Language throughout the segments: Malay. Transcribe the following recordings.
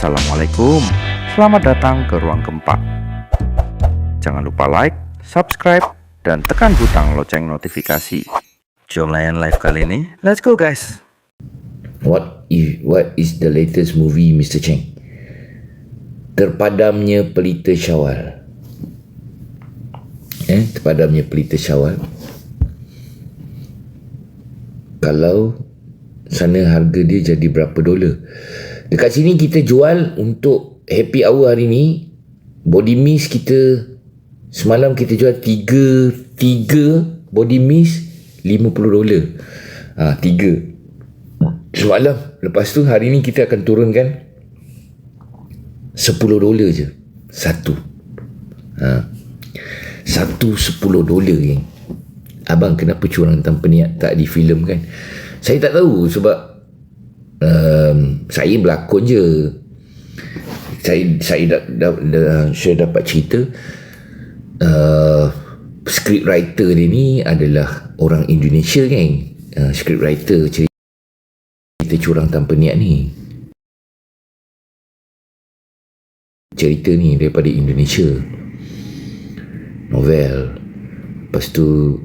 Assalamualaikum Selamat datang ke Ruang Keempat Jangan lupa like, subscribe, dan tekan butang lonceng notifikasi Jom layan live kali ini Let's go guys What is, what is the latest movie Mr. Cheng? Terpadamnya pelita syawal. Eh, terpadamnya pelita syawal. Kalau sana harga dia jadi berapa dolar? Dekat sini kita jual untuk happy hour hari ni. Body mist kita semalam kita jual 3 3 body mist 50 dolar. Ha, 3 Semalam Lepas tu hari ni kita akan turunkan 10 dolar je. Satu. Ha. Satu 10 dolar geng Abang kenapa curang tanpa niat tak di filem kan? Saya tak tahu sebab um, Saya berlakon je. Saya saya, da, da, da, saya dapat cerita uh, Script writer dia ni adalah orang Indonesia kan uh, Script writer cerita cerita curang tanpa niat ni. Cerita ni daripada Indonesia. Novel. Lepas tu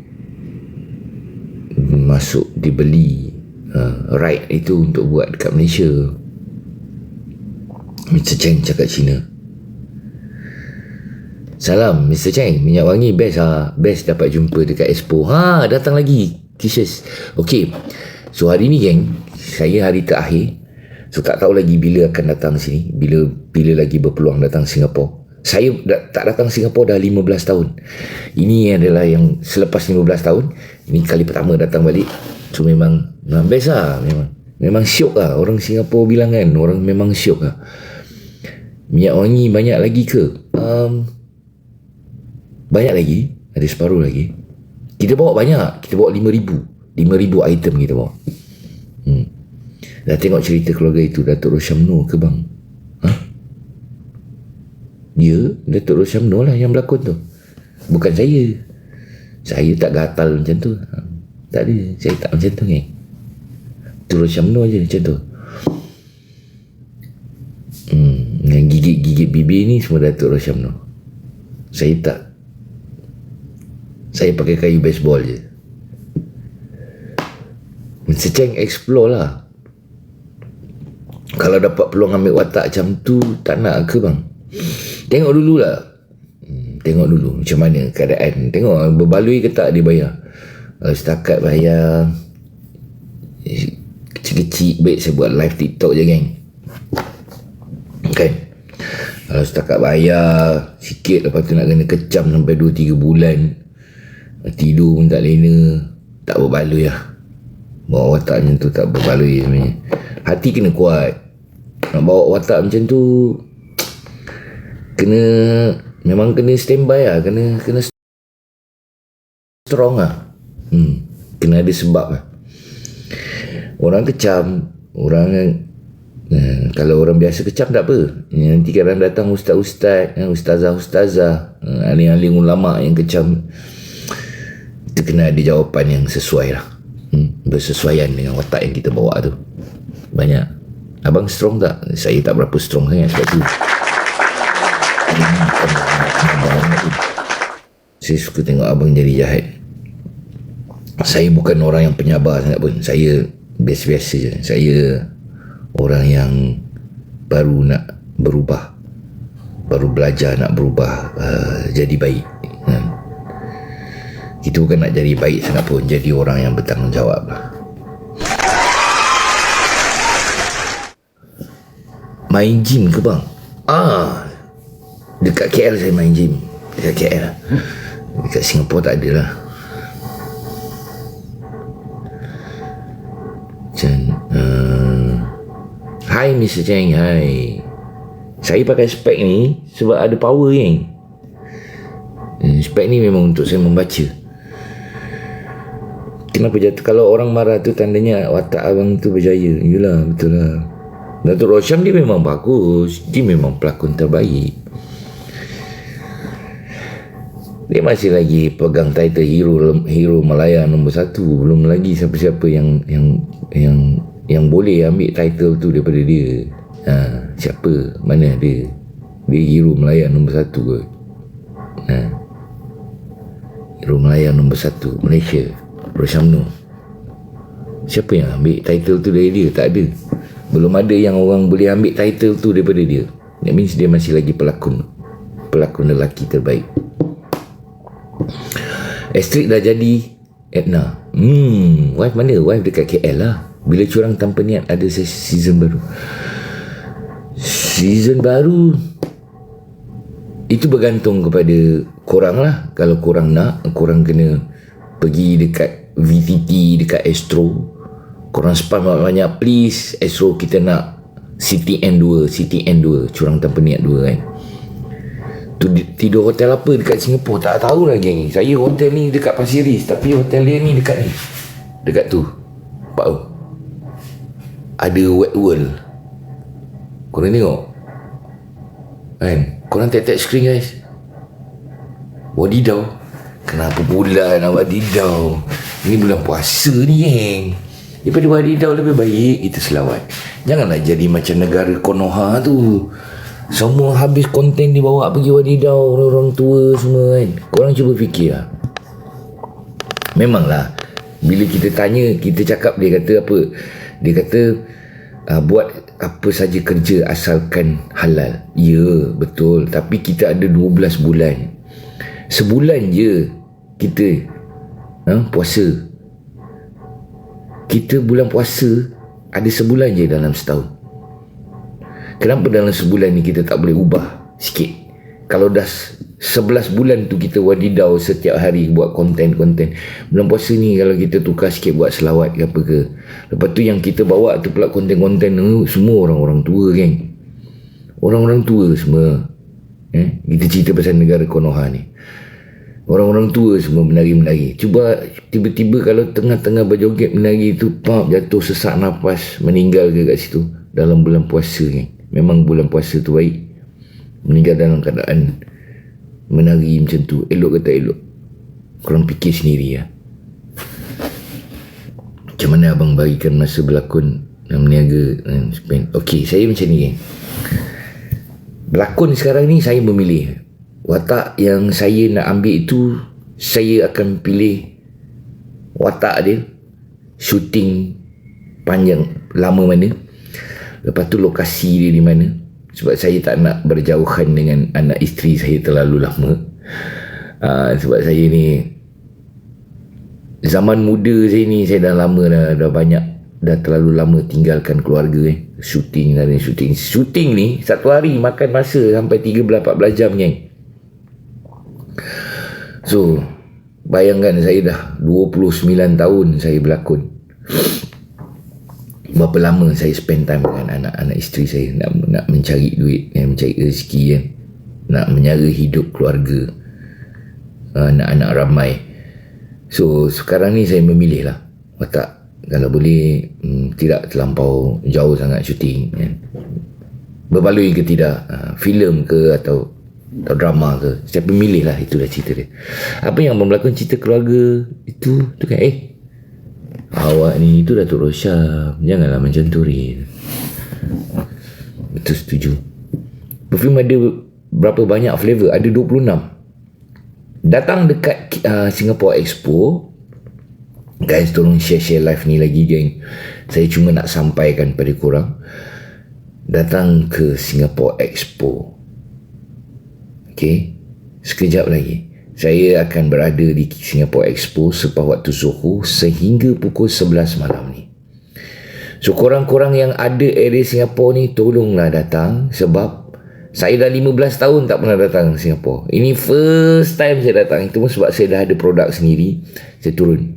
masuk dibeli uh, right itu untuk buat dekat Malaysia. Mr. Cheng cakap Cina. Salam Mr. Cheng. Minyak wangi best ha Best dapat jumpa dekat Expo. Ha datang lagi. T-shirts Okay So hari ni geng Saya hari terakhir. So tak tahu lagi bila akan datang sini. Bila bila lagi berpeluang datang Singapura Saya da, tak datang Singapura dah 15 tahun. Ini adalah yang selepas 15 tahun. Ini kali pertama datang balik So memang Memang best lah Memang Memang syok lah Orang Singapura bilang kan Orang memang syok lah Minyak wangi banyak lagi ke? Um, banyak lagi Ada separuh lagi Kita bawa banyak Kita bawa 5,000 5,000 item kita bawa hmm. Dah tengok cerita keluarga itu Datuk Rosham Nur ke bang? Ha? Dia Datuk Rosham Nur lah yang berlakon tu Bukan saya Saya tak gatal macam tu. Tak ada Saya tak macam tu ni Datuk Rosham Nur je macam tu. Hmm. Yang gigit-gigit bibir ni Semua Datuk Rosham Nur Saya tak. Saya pakai kayu baseball je. Cheng explore lah. Kalau dapat peluang ambil watak macam tu Tak nak ke bang? Tengok dulu lah. Hmm, Tengok dulu macam mana keadaan. Tengok berbaloi ke tak dia bayar Kalau setakat bayar Kecil-kecil Baik saya buat live TikTok je geng. Kan? Kalau setakat bayar Sikit lepas tu nak kena kecam Sampai 2-3 bulan. Tidur pun tak lena Tak berbaloi lah. Bawa watak macam tu tak berbaloi sebenarnya. Hati kena kuat. Nak bawa watak macam tu Kena Memang kena standby lah Kena Kena Strong lah hmm. Kena ada sebab lah. Orang kecam Orang eh, Kalau orang biasa kecam tak apa. Nanti kadang datang ustaz-ustaz eh, Ustazah-ustazah eh, Aling-aling ulama' yang kecam Itu kena ada jawapan yang sesuai lah. Hmm, bersesuaian dengan watak yang kita bawa tu. Banyak. Abang strong tak? Saya tak berapa strong sangat sebab tu. Saya suka tengok abang jadi jahat saya bukan orang yang penyabar sangat pun. Saya biasa-biasa je. Saya orang yang baru nak berubah. Baru belajar nak berubah uh, jadi baik. Hmm. Kita bukan nak jadi baik sangat pun. Jadi orang yang bertanggungjawab lah. Main gym ke bang? Ah, Dekat KL saya main gym. Dekat KL Dekat Singapura tak ada lah Hai Mr. Cheng Hai. Saya pakai spek ni Sebab ada power kan Spek ni memang untuk saya membaca. Kenapa jatuh? Kalau orang marah tu Tandanya watak abang tu berjaya. Yelah betul lah. Datuk Rosham dia memang bagus. Dia memang pelakon terbaik. Dia masih lagi pegang title hero hero Malaya nombor satu. Belum lagi siapa-siapa yang yang yang yang boleh ambil title tu daripada dia. Ha. Siapa? Mana dia? Dia hero Melayu nombor satu ke? Ha? Hero Melayu nombor satu Malaysia Rosyamno Siapa yang ambil title tu dari dia? Tak ada Belum ada yang orang boleh ambil title tu daripada dia That means dia masih lagi pelakon Pelakon lelaki terbaik Astrid dah jadi Edna Hmm Wife mana? Wife dekat KL lah Bila curang tanpa niat Ada season baru. Season baru Itu bergantung kepada Korang lah. Kalau korang nak Korang kena Pergi dekat VTT Dekat Astro. Korang spam banyak-banyak Please Astro kita nak CTN 2 CTN 2 Curang tanpa niat 2 kan. Tu tidur hotel apa dekat Singapura tak tahu lah geng saya hotel ni dekat Pasir Ris tapi hotel dia ni dekat ni. Dekat tu. Pak ada wet world. Korang tengok. Kan? Korang tap-tap screen guys. Wadidaw kenapa pula nak wadidaw ini bulan puasa ni geng. Daripada wadidaw lebih baik kita selawat. Janganlah jadi macam negara Konoha tu. Semua habis konten dibawa pergi wadidau Orang-orang tua semua kan? Korang cuba fikir lah. Memanglah Bila kita tanya Kita cakap dia kata apa Dia kata uh, Buat apa saja kerja Asalkan halal. Ya betul. Tapi kita ada 12 bulan. Sebulan je Kita ha, Puasa. Kita bulan puasa Ada sebulan je dalam setahun. Kenapa dalam sebulan ni kita tak boleh ubah sikit? Kalau dah 11 bulan tu kita wadidau setiap hari buat konten-konten. Bulan puasa ni kalau kita tukar sikit buat selawat ke apa ke. Lepas tu yang kita bawa tu pula konten-konten semua orang-orang tua kan. Orang-orang tua semua. Eh? Kita cerita pasal negara Konoha ni. Orang-orang tua semua menari-menari. Cuba tiba-tiba kalau tengah-tengah berjoget menari tu, pap, jatuh sesak nafas, meninggal ke kat situ. Dalam bulan puasa ni. Memang bulan puasa tu baik Meninggal dalam keadaan Menari macam tu Elok ke tak elok? Korang fikir sendiri ya. Macam mana abang bagikan masa berlakon Dan meniaga spend? Okey saya macam ni kan Berlakon sekarang ni saya memilih. Watak yang saya nak ambil itu Saya akan pilih Watak dia Shooting Panjang Lama mana. Lepas tu lokasi dia di mana Sebab saya tak nak berjauhan dengan anak isteri saya terlalu lama. Uh, Sebab saya ni Zaman muda saya ni saya dah lama dah, dah banyak Dah terlalu lama tinggalkan keluarga eh. Shooting dan shooting Shooting ni satu hari makan masa sampai 13-14 jam ni So Bayangkan saya dah 29 tahun saya berlakon berapa lama saya spend time dengan anak-anak isteri saya? Nak nak mencari duit dan mencari rezeki kan nak menyara hidup keluarga. Anak-anak ramai. So sekarang ni saya memilih lah watak kalau boleh hmm, tidak terlampau jauh sangat syuting kan. Berbaloi ke tidak uh, filem ke atau atau drama ke. Saya memilih lah itulah cerita dia. Apa yang berlakon cerita keluarga itu tu kan? Eh Awak ni itu Datuk Rosyam Janganlah macam tu Rin. Betul setuju. Perfume ada Berapa banyak flavor? Ada 26 Datang dekat uh, Singapore Expo. Guys tolong share-share live ni lagi geng. Saya cuma nak sampaikan pada korang. Datang ke Singapore Expo. Okay Sekejap lagi saya akan berada di Singapore Expo sepah waktu Soho sehingga pukul 11 malam ni. So korang-korang yang ada area Singapore ni tolonglah datang sebab saya dah 15 tahun tak pernah datang Singapore. Ini first time saya datang. Itu pun sebab saya dah ada produk sendiri. Saya turun.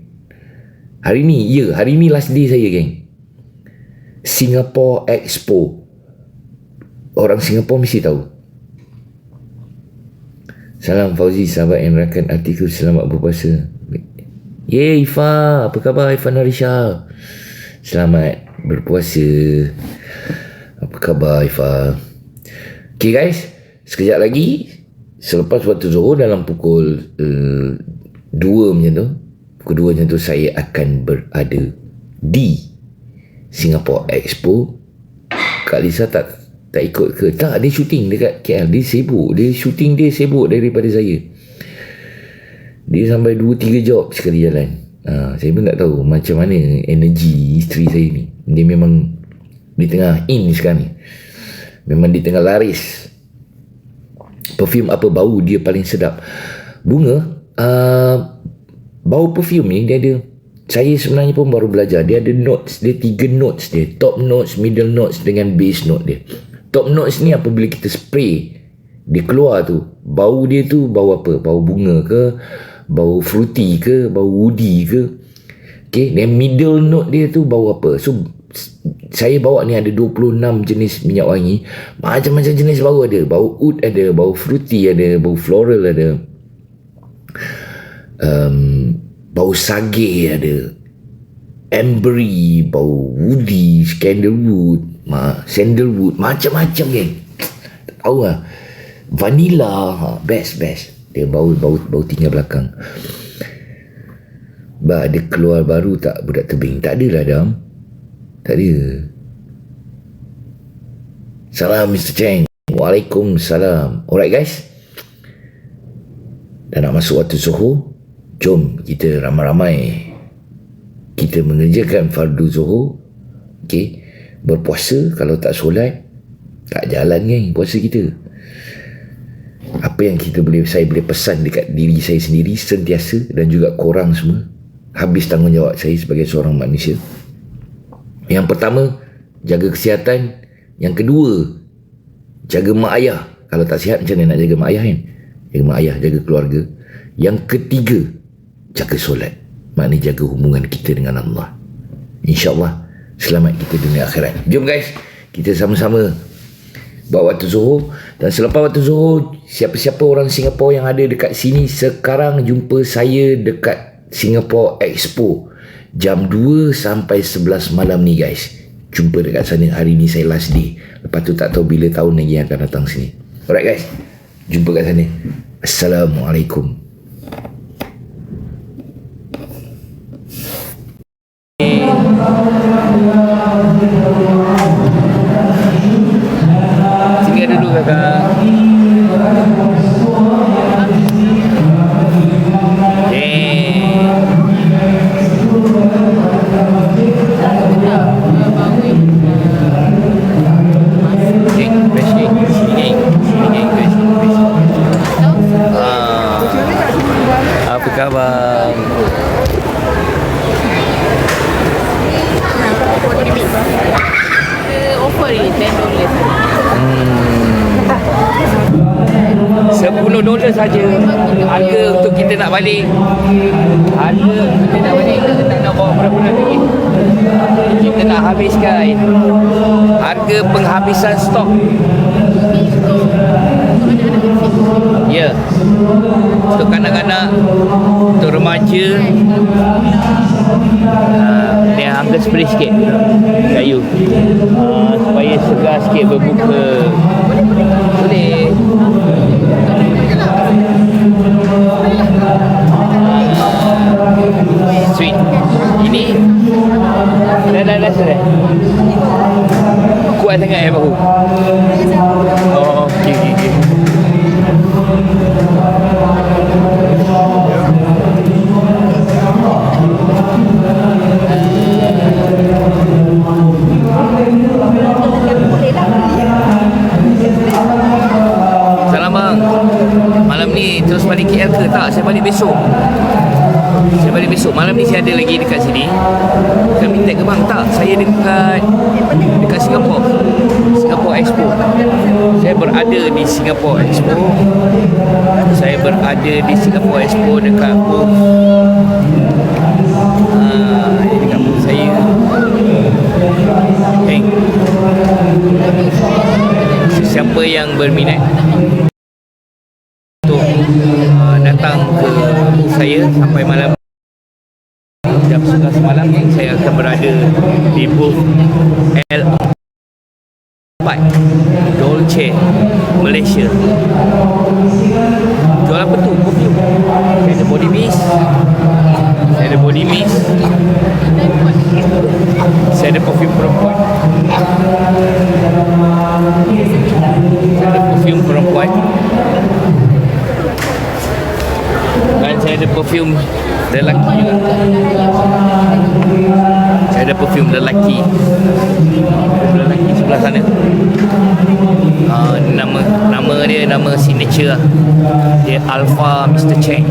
Hari ni, ya, hari ni last day saya, geng. Singapore Expo. Orang Singapore mesti tahu. Salam Fauzi sahabat yang rakan artikel selamat berpuasa. Ye Ifa, apa khabar Ifa Narisha? Selamat berpuasa. Apa khabar Ifa? Okay guys, sekejap lagi selepas waktu Zuhur dalam pukul uh, 2 macam tu, pukul 2 macam tu saya akan berada di Singapore Expo. Kak Lisa tak tak ikut ke? Tak dia syuting dekat KL dia sibuk. Dia syuting dia sibuk daripada saya. Dia sampai 2-3 job sekali jalan. Ha, saya pun tak tahu macam mana energi isteri saya ni. Dia memang di tengah in sekarang ni. Memang di tengah laris. Perfume apa bau dia paling sedap. Bunga uh, bau perfume ni dia ada saya sebenarnya pun baru belajar. Dia ada notes dia tiga notes dia. Top notes middle notes dengan base note dia top notes ni apabila kita spray dia keluar tu bau dia tu bau apa? Bau bunga ke? Bau fruity ke? Bau woody ke? Okay dan middle note dia tu bau apa? So saya bawa ni ada 26 jenis minyak wangi. Macam-macam jenis bau ada. Bau oud ada bau fruity ada bau floral ada. Um, bau sage ada. Ambery bau woody sandalwood ma, sandalwood macam-macam kan tak tahu lah vanilla ha, best best. Dia bau bau bau tinggal belakang. Ba ada keluar baru tak? Budak tebing. Tak ada lah dam. Tak ada. Salam Mr. Cheng. Waalaikumsalam. Alright guys. Dah nak masuk waktu suhu jom kita ramai-ramai. Kita mengerjakan fardu zuhur. Okey berpuasa kalau tak solat tak jalan kan puasa kita. Apa yang kita boleh saya boleh pesan dekat diri saya sendiri sentiasa dan juga korang semua habis tanggungjawab saya sebagai seorang manusia. Yang pertama jaga kesihatan. Yang kedua jaga mak ayah. Kalau tak sihat macam mana nak jaga mak ayah kan? Jaga mak ayah jaga keluarga. Yang ketiga jaga solat. Maknanya jaga hubungan kita dengan Allah. insyaAllah selamat kita dunia akhirat. Jom guys. Kita sama-sama buat waktu zuhur. Dan selepas waktu zuhur siapa-siapa orang Singapura yang ada dekat sini sekarang jumpa saya dekat Singapore Expo jam 2 sampai 11 malam ni guys. Jumpa dekat sana. Hari ni saya last day. Lepas tu tak tahu bila tahun lagi akan datang sini. Alright guys. Jumpa kat sana. Assalamualaikum Offer ni 10 dollars. 10 dolar saja. Harga untuk kita nak balik. Harga kita nak balik kita tak nak bawa berapa lagi kita nak habiskan. Harga penghabisan stok ya. Untuk kanak-kanak untuk remaja uh, dia harga spray sikit. Kayu uh, supaya segar sikit berbuka. Boleh. Sweet. Ini. Dah dah dah kuat sangat eh bahu terus balik KL ke tak? Saya balik besok. Saya balik besok. Malam ni saya ada lagi dekat sini. Kami tag ke bang? Tak. Saya dekat Dekat Singapore. Singapore Expo. Saya berada di Singapore Expo. Saya berada di Singapore Expo Dekat booth Ah, saya? Siapa yang berminat datang ke saya sampai malam. Jam 11 malam saya akan berada di booth L4 Dolce Malaysia. Jual apa tu? Perfume saya ada body mist. Saya ada body mist. Saya ada perfume perempuan perfume lelaki juga saya ada perfume lelaki lelaki sebelah sana uh, nama nama dia nama signature lah. dia Alpha Mr. Cheng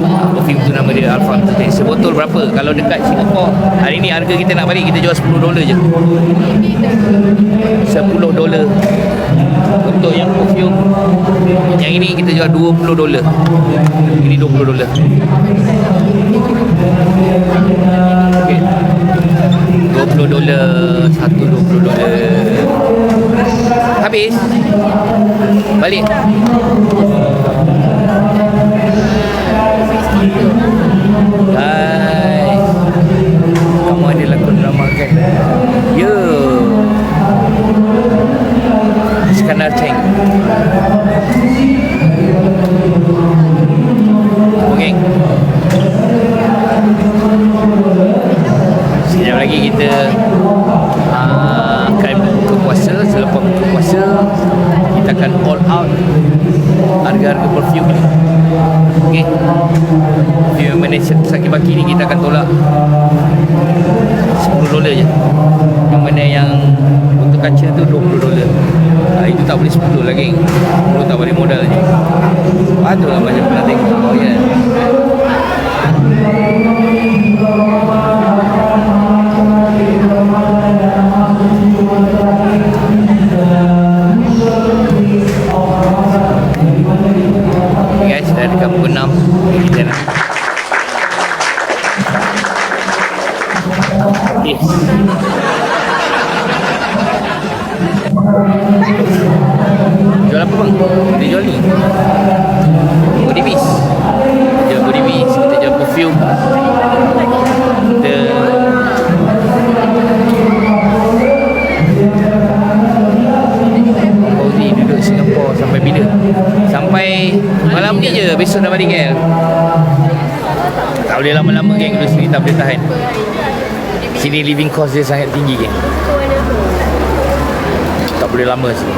uh, perfume tu nama dia Alpha Mr. Cheng sebotol berapa kalau dekat Singapore hari ni harga kita nak balik kita jual 10 dolar je 10 dolar untuk yang perfume yang ini kita jual 20 dolar. Ini 20 dolar. Okay. 20 dolar satu 20 dolar. Habis. Balik 10 lagi 10 tak boleh modal je Patutlah pernah tengok oh, yeah. Tak boleh tahan Sini living cost dia sangat tinggi geng Tak boleh lama sini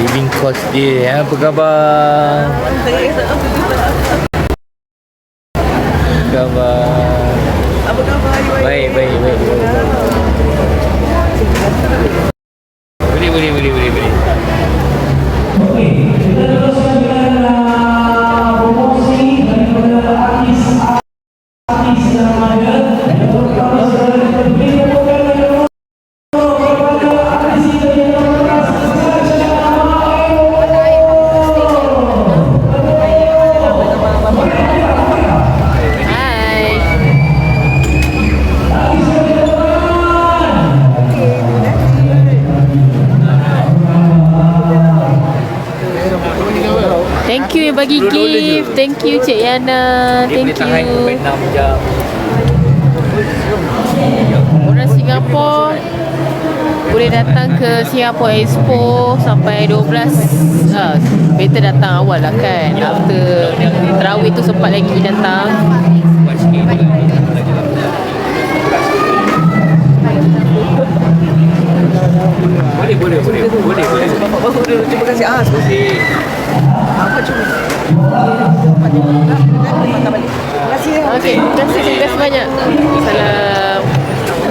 Living cost dia ya. Apa khabar? Apa khabar? Thank you yang bagi $10 je. gift. Thank you Cik Yana. Dia Thank boleh tahan sampai you. 6 jam. Orang Singapura boleh datang ke Singapore Expo sampai 12 ah, better datang awal lah kan after terawih tu sempat lagi datang Boleh, boleh, boleh. Boleh, boleh. Dulu. Terima kasih. Ah, terima kasih. Apa cuma? Patah balik. Terima kasih. ya. Okey, terima kasih, terima kasih banyak. Salam.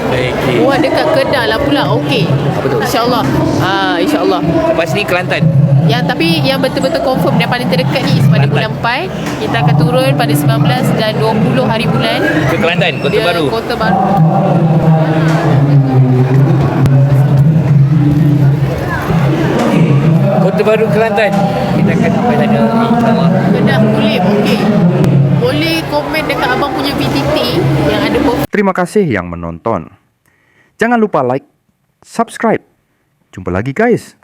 Baik, okay. Wah dekat Kedah lah pula. Okey. Apa tu? InsyaAllah. Ah, InsyaAllah. Lepas ni Kelantan. Yang tapi yang betul-betul confirm yang paling terdekat ni pada Kelantan. bulan 4 kita akan turun pada 19 dan 20 hari bulan. Ke Kelantan, Kota Dia Baru. Kota Baru. Kota Baru Kelantan. Kita akan sampai sana insyaAllah. Kedah Tulip. Okey. Boleh komen dekat abang punya VTT yang ada perfume Terima kasih yang menonton. Jangan lupa like, subscribe. Jumpa lagi guys.